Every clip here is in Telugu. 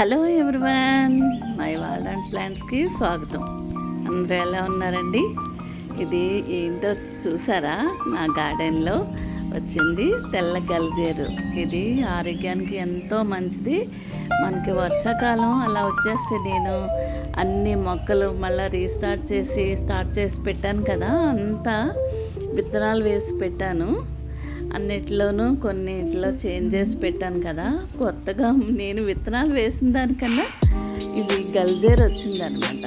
Hello everyone my world and ప్లాంట్స్కి స్వాగతం. అందరూ ఎలా ఉన్నారండి? ఇది ఏంటో చూసారా? నా గార్డెన్లో వచ్చింది తెల్ల గల్జేరు. ఇది ఆరోగ్యానికి ఎంతో మంచిది. మనకి వర్షాకాలం అలా వచ్చేస్తే నేను అన్ని మొక్కలు మళ్ళీ రీస్టార్ట్ చేసి స్టార్ట్ చేసి పెట్టాను కదా అంతా విత్తనాలు వేసి పెట్టాను. అన్నిట్లోనూ కొన్నిట్లో చేంజ్ చేసి పెట్టాను కదా. కొత్తగా నేను విత్తనాలు వేసిన దానికన్నా ఇది గల్జేర్ వచ్చిందనమాట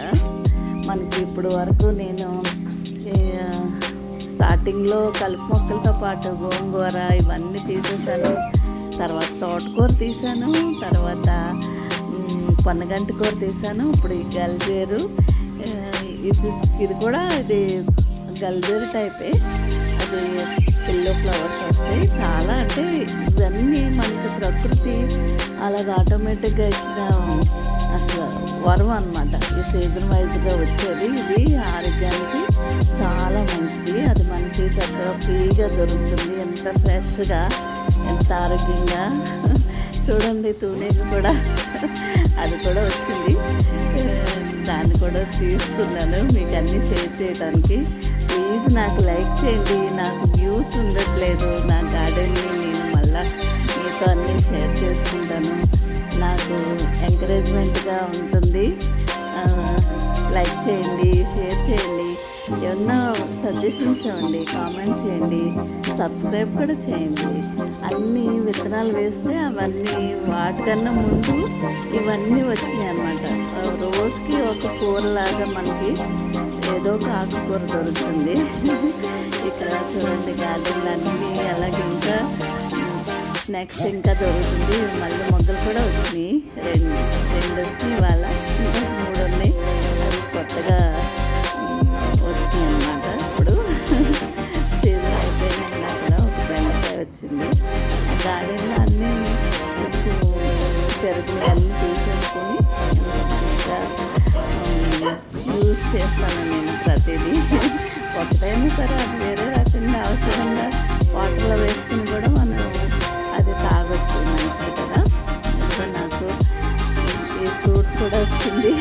మనకి ఇప్పుడు వరకు నేను స్టార్టింగ్లో కలుపు మొక్కలతో పాటు గోంగూర ఇవన్నీ తీసేసాను. తర్వాత తోటకూర తీసాను. తర్వాత మ్, పొన్నగంటి కూర తీసాను. ఇప్పుడు ఈ గల్జేరు ఇది ఇది కూడా ఇది గల్జేరు టైపే. అది ఎల్లో ఫ్లవర్స్ వస్తాయి చాలా అంటే ఇవన్నీ మనకి ప్రకృతి అలాగ ఆటోమేటిక్గా ఇచ్చిన అసలు వరం అనమాట ఈ సీజన్ వైజ్గా వచ్చేది. ఇది ఆరోగ్యానికి చాలా మంచిది. అది మనకి చక్కగా ఫ్రీగా దొరుకుతుంది. ఎంత ఫ్రెష్గా ఎంత ఆరోగ్యంగా. చూడండి తూనీకి కూడా. అది కూడా వచ్చింది. దాన్ని కూడా తీసుకున్నాను. మీకు అన్నీ షేర్ చేయడానికి. ప్లీజ్ నాకు లైక్ చేయండి నాకు వ్యూస్ ఉండట్లేదు నా గార్డెన్ని నేను మళ్ళా మీతో అన్నీ షేర్ చేసుకుంటాను. నాకు ఎంకరేజ్మెంట్గా ఉంటుంది. లైక్ చేయండి షేర్ చేయండి. ఏమన్నా సజెషన్స్ ఇవ్వండి కామెంట్ చేయండి. సబ్స్క్రైబ్ కూడా చేయండి. అన్ని విత్తనాలు వేస్తే అవన్నీ వాటికన్నా ముందు ఇవన్నీ వచ్చినాయి అన్నమాట రోజుకి ఒక కూరలాగా మనకి ఏదో ఒక ఆకుకూర దొరుకుతుంది. ఇక్కడ చూడండి గార్డెన్లు అన్నీ అలాగే ఇంకా స్నాక్స్ ఇంకా దొరుకుతుంది. మళ్ళీ మొగ్గలు కూడా వచ్చినాయి. రెండు రెండు వచ్చి ఇవాళ ఇంకా మూడు ఉన్నాయి. అవి కొత్తగా వచ్చినాయి అన్నమాట. ఇప్పుడు సీజన్ అయిపోయినా అక్కడ ఒక బెండకాయ వచ్చింది. గార్డెన్లో అన్నీ కొంచెం పెరుగు అన్నీ తీసేసుకొని మంచిగా యూజ్ చేస్తాను నేను ఎంతైనా సరే అది వేరే రకంగా అవసరంగా వాటర్లో వేసుకుని కూడా మనం అది తాగొచ్చు మంచిది కదా. ఇప్పుడు నాకు ఈ ఫ్రూట్ కూడా వచ్చింది.